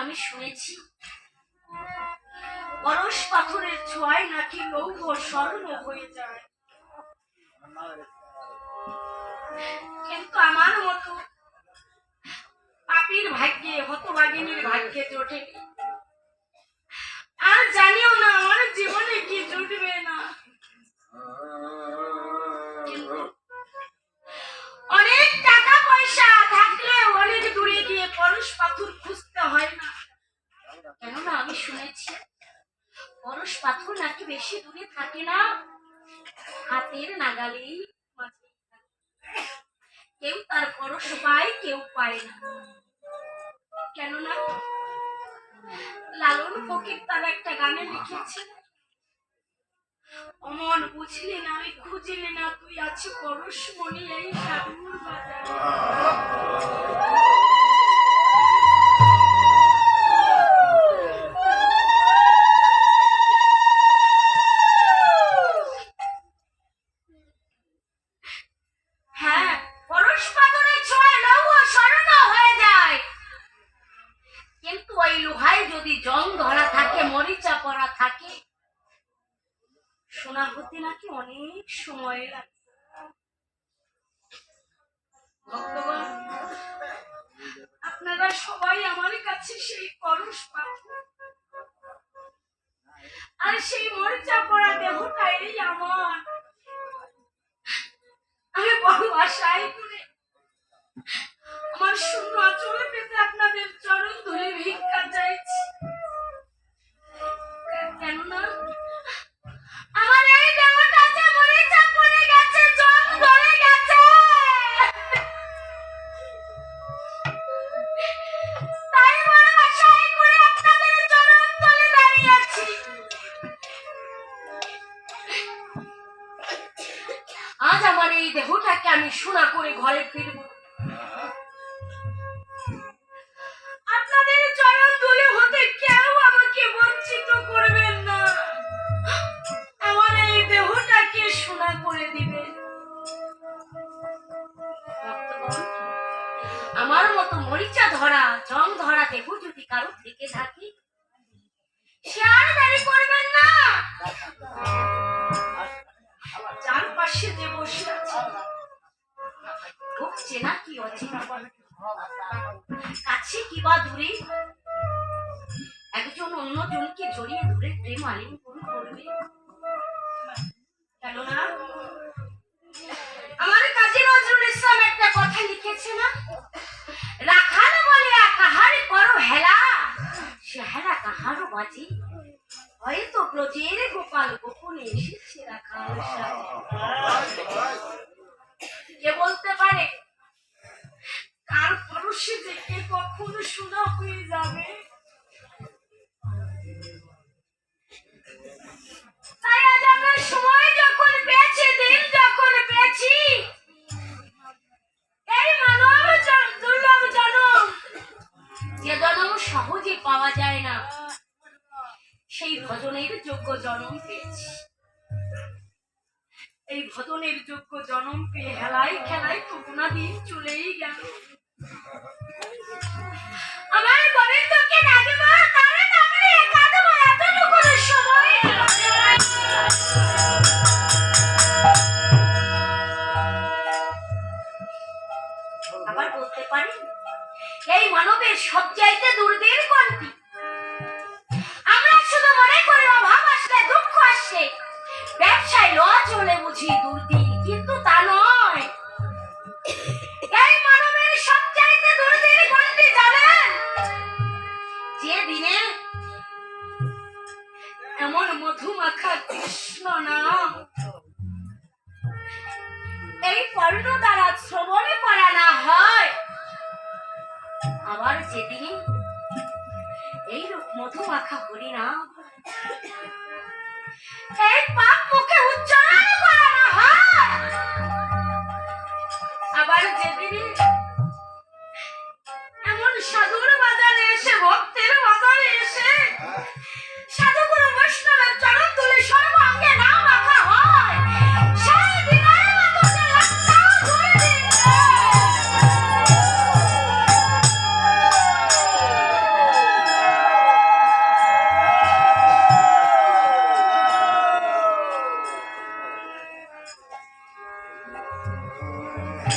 আমি শুনেছি, পরশ পাথরের ছোঁয়ায় নাকি লৌহ স্বর্ণ হয়ে যায়। কিন্তু আমার মতো পাপির ভাগ্যে, হতভাগিনীর ভাগ্যে জোটেনি আর জানিও না, আমার জীবনে কি জুটবে না। অনেক টাকা পয়সা থাকলে অনেক দূরে গিয়ে পরশ পাথর খুঁজতে হয় না। কেননা আমি শুনেছি, পরশ পাথর নাকি বেশি দূরে থাকে না? হাতের নাগালেই কেউ তার পরশ পায়, কেউ পায় না। কেননা লালন ফকির তার একটা গানে লিখেছে। অমন বুঝলি না, আমি খুঁজিলি না, তুই আছি পরশ মনি এই সাধুর বাজার। সময় লাগে। আপনারা সবাই আমার কাছে সেই পরশ আর সেই মরিচা পড়া দেহটা এই আমার। আমি বড় আশাই করে আমার শূন্য আচলে পেতে আপনাদের চরণ ধরে ভিক্ষা চাইছি। কেননা কাছে কি বা দূরে। একজন অন্যজনকে জড়িয়ে ধরে প্রেম আলিঙ্গন করবে। কেননা আমার কাজী নজরুল ইসলাম একটা কথা লিখেছে না? রাখাল বলে কাহার করো হেলা। সে হেলা কাহারও বাজে? হয়তো ব্রজের গোপাল গোপনে এসেছে রাখাল কে বলতে পারে? পরশে দেখে কখন শোনা হয়ে যাবে। সহজে পাওয়া যায় না, সেই ভজনের যোগ্য জনম পেয়েছি। এই ভজনের যোগ্য জনম পেয়ে হেলাই খেলাই তো দিন চলেই গেল। এই মানবের সব চাইতে দুর্দিন কোনটি? আমরা শুধু মনে করি অভাব আসলে দুঃখ আসে। ব্যবসায় লজ হলে বুঝি দুর্দিন 별로다. Oh,